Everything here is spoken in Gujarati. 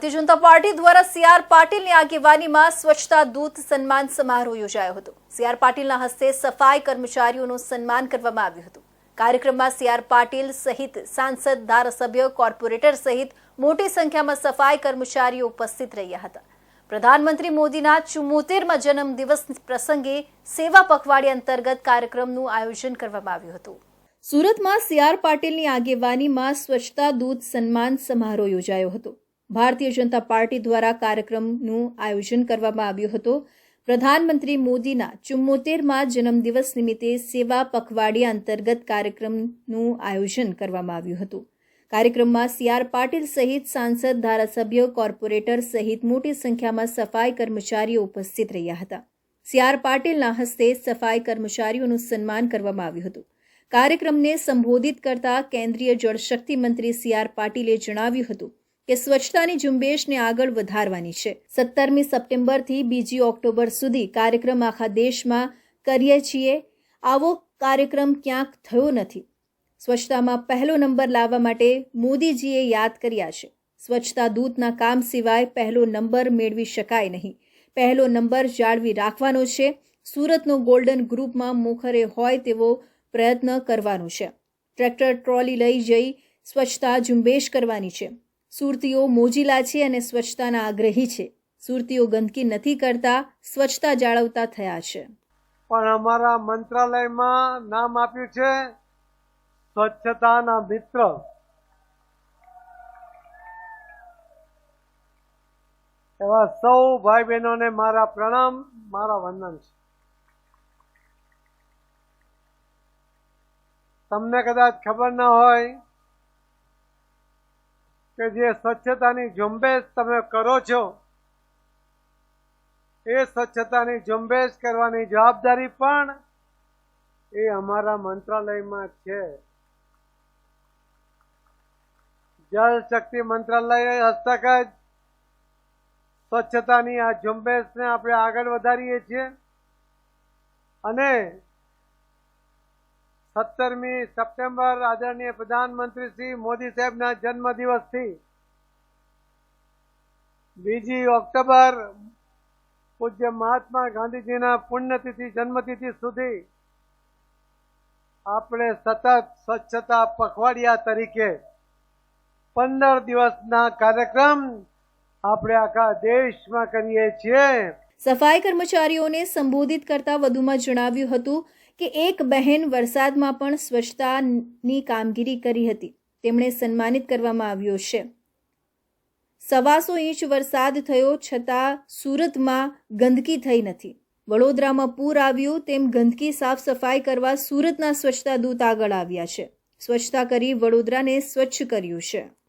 ભારતીય જનતા પાર્ટી દ્વારા સીઆર પાટીલની આગેવાનીમાં સ્વચ્છતા દૂત સન્માન સમારોહ યોજાયો હતો. સીઆર પાટીલના હસ્તે સફાઈ કર્મચારીઓનું સન્માન કરવામાં આવ્યું હતું. કાર્યક્રમમાં સીઆર પાટીલ સહિત સાંસદ, ધારાસભ્ય, કોર્પોરેટર સહિત મોટી સંખ્યામાં સફાઈ કર્મચારીઓ ઉપસ્થિત રહ્યા હતા. પ્રધાનમંત્રી મોદીના ચુમ્મોતેરમાં જન્મદિવસ પ્રસંગે સેવા પખવાડિયા અંતર્ગત કાર્યક્રમનું આયોજન કરવામાં આવ્યું હતું. સુરતમાં સીઆર પાટીલની આગેવાનીમાં સ્વચ્છતા દૂત સન્માન સમારોહ યોજાયો હતો. ભારતીય જનતા પાર્ટી દ્વારા કાર્યક્રમનું આયોજન કરવામાં આવ્યું હતું. પ્રધાનમંત્રી મોદીના ચુમ્મોતેરમાં જન્મદિવસ નિમિત્તે સેવા પખવાડિયા અંતર્ગત કાર્યક્રમનું આયોજન કરવામાં આવ્યું હતું. કાર્યક્રમમાં સીઆર પાટીલ સહિત સાંસદ, ધારાસભ્ય, કોર્પોરેટર સહિત મોટી સંખ્યામાં સફાઈ કર્મચારીઓ ઉપસ્થિત રહ્યા હતા. સીઆર પાટીલના હસ્તે સફાઈ કર્મચારીઓનું સન્માન કરવામાં આવ્યું હતું. કાર્યક્રમને સંબોધિત કરતા કેન્દ્રીય જળશક્તિ મંત્રી સીઆર પાટીલે જણાવ્યું હતું કે સ્વચ્છતાની ઝુંબેશને આગળ વધારવાની છે. સત્તરમી સપ્ટેમ્બરથી બીજી ઓક્ટોબર સુધી કાર્યક્રમ આખા દેશમાં કરીએ છીએ. આવો કાર્યક્રમ ક્યાંક થયો નથી. સ્વચ્છતામાં પહેલો નંબર લાવવા માટે મોદીજીએ યાદ કર્યા છે. સ્વચ્છતા દૂતના કામ સિવાય પહેલો નંબર મેળવી શકાય નહીં. પહેલો નંબર જાળવી રાખવાનો છે. સુરતનો ગોલ્ડન ગ્રુપમાં મોખરે હોય તેવો પ્રયત્ન કરવાનો છે. ટ્રેક્ટર ટ્રોલી લઈ જઈ સ્વચ્છતા ઝુંબેશ કરવાની છે. સુરતીઓ મોજીલા છે અને સ્વચ્છતાના આગ્રહી છે. સુરતીઓ ગંદકી નથી કરતા, સ્વચ્છતા જાળવતા થયા છે. પણ અમારા મંત્રાલયમાં નામ આપ્યું છે, સ્વચ્છતાના મિત્ર. એવા સૌ ભાઈ બહેનોને મારા પ્રણામ, મારા વંદન છે. તમને કદાચ ખબર ન હોય કે જે સ્વચ્છતાની ઝુંબેશ તમે કરો છો, એ સ્વચ્છતાની ઝુંબેશ કરવાની જવાબદારી પણ એ અમારા મંત્રાલયમાં છે. જળ શક્તિ મંત્રાલય હસ્તક જ સ્વચ્છતાની આ ઝુંબેશને આપણે આગળ વધારીએ છીએ અને સત્તરમી સપ્ટેમ્બર આદરણીય પ્રધાનમંત્રી શ્રી મોદી સાહેબના જન્મદિવસથી. બીજી ઓક્ટોબર પૂજ્ય મહાત્મા ગાંધીજીના પુણ્યતિથિ, જન્મતિથિ સુધી આપણે સતત સ્વચ્છતા પખવાડિયા તરીકે પંદર દિવસના કાર્યક્રમ આપણે આખા દેશમાં કરીએ છીએ. સફાઈ કર્મચારીઓને સંબોધિત કરતા વધુમાં જણાવ્યું હતું કે એક બહેન વરસાદમાં પણ સ્વચ્છતાની કામગીરી કરી હતી. તેમણે સન્માનિત કરવામાં આવ્યો છે. સવાસો ઇંચ વરસાદ થયો છતાં સુરતમાં ગંદકી થઈ નથી. વડોદરામાં પૂર આવ્યું તેમ ગંદકી સાફ સફાઈ કરવા સુરતના સ્વચ્છતા દૂત આગળ આવ્યા છે. સ્વચ્છતા કરી વડોદરાને સ્વચ્છ કર્યું છે.